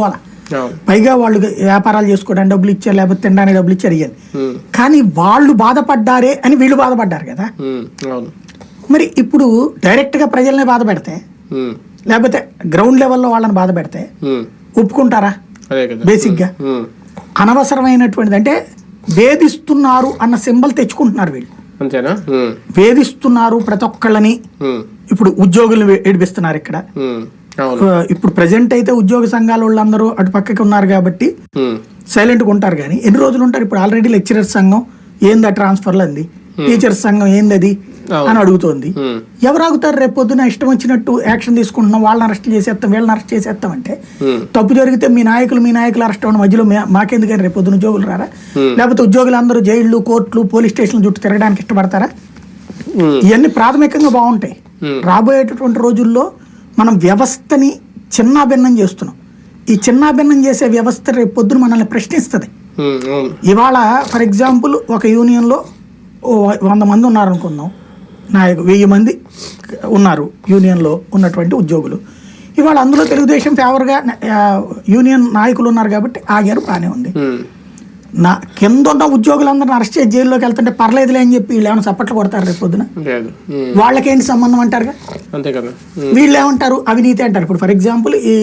పోలా. పైగా వాళ్ళు వ్యాపారాలు చేసుకోవడానికి డబ్బులు ఇచ్చారు లేకపోతే తినడానికి డబ్బులు ఇచ్చారు ఇయ్యాలి కానీ వాళ్ళు బాధపడ్డారే అని వీళ్ళు బాధపడ్డారు కదా. మరి ఇప్పుడు డైరెక్ట్గా ప్రజల్ని బాధ పెడితే లేకపోతే గ్రౌండ్ లెవెల్లో వాళ్ళని బాధ పెడితే ఒప్పుకుంటారా? బేసిక్గా. అనవసరమైనటువంటిది అంటే వేధిస్తున్నారు అన్న సింబల్ తెచ్చుకుంటున్నారు వీళ్ళు. అంతేనా? వేధిస్తున్నారు ప్రతి ఒక్కళ్ళని. ఇప్పుడు ఉద్యోగులు ఏడిపిస్తున్నారు ఇక్కడ. ఇప్పుడు ప్రజెంట్ అయితే ఉద్యోగ సంఘాల వాళ్ళందరూ అటు పక్కకి ఉన్నారు కాబట్టి సైలెంట్గా ఉంటారు కానీ ఎన్ని రోజులు ఉంటారు? ఇప్పుడు ఆల్రెడీ లెక్చరర్స్ సంఘం ఏంది ట్రాన్స్ఫర్లు అంది టీచర్స్ సంఘం ఏంది అది. అని అడుగుతోంది. ఎవరు ఆగుతారు రేపు పొద్దున? ఇష్టం వచ్చినట్టు యాక్షన్ తీసుకుంటున్నాం వాళ్ళని అరెస్ట్ చేసేస్తాం వీళ్ళని అరెస్ట్ చేసేస్తాం అంటే తప్పు జరిగితే మీ నాయకులు మీ నాయకులు అరెస్ట్ అవ్వడం మధ్యలో మాకెందుకని రేపు పొద్దున ఉద్యోగులు రారా? లేకపోతే ఉద్యోగులు అందరూ జైళ్ళు కోర్టులు పోలీస్ స్టేషన్ల చుట్టూ తిరగడానికి ఇష్టపడతారా? ఇవన్నీ ప్రాథమికంగా బాగుంటాయి. రాబోయేటటువంటి రోజుల్లో మనం వ్యవస్థని చిన్నాభిన్నం చేస్తున్నాం. ఈ చిన్నాభిన్నం చేసే వ్యవస్థ రేపు పొద్దున మనల్ని ప్రశ్నిస్తుంది. ఇవాళ ఫర్ ఎగ్జాంపుల్ ఒక యూనియన్లో వంద మంది ఉన్నారనుకుందాం. నాయకు వెయ్యి మంది ఉన్నారు యూనియన్లో ఉన్నటువంటి ఉద్యోగులు. ఇవాళ అందులో తెలుగుదేశం ఫేవర్గా యూనియన్ నాయకులు ఉన్నారు కాబట్టి ఆగారు బాగానే ఉంది. నా కింద ఉన్న ఉద్యోగులందరిని అరెస్ట్ చేసి జైల్లోకి వెళ్తుంటే పర్లేదులే అని చెప్పి వీళ్ళు ఏమైనా చప్పట్లు కొడతారు రేపు పొద్దున? వాళ్ళకేంటి సంబంధం అంటారుగా? అంతే కదా. వీళ్ళు ఏమంటారు? అవినీతి అంటారు. ఇప్పుడు ఫర్ ఎగ్జాంపుల్ ఈ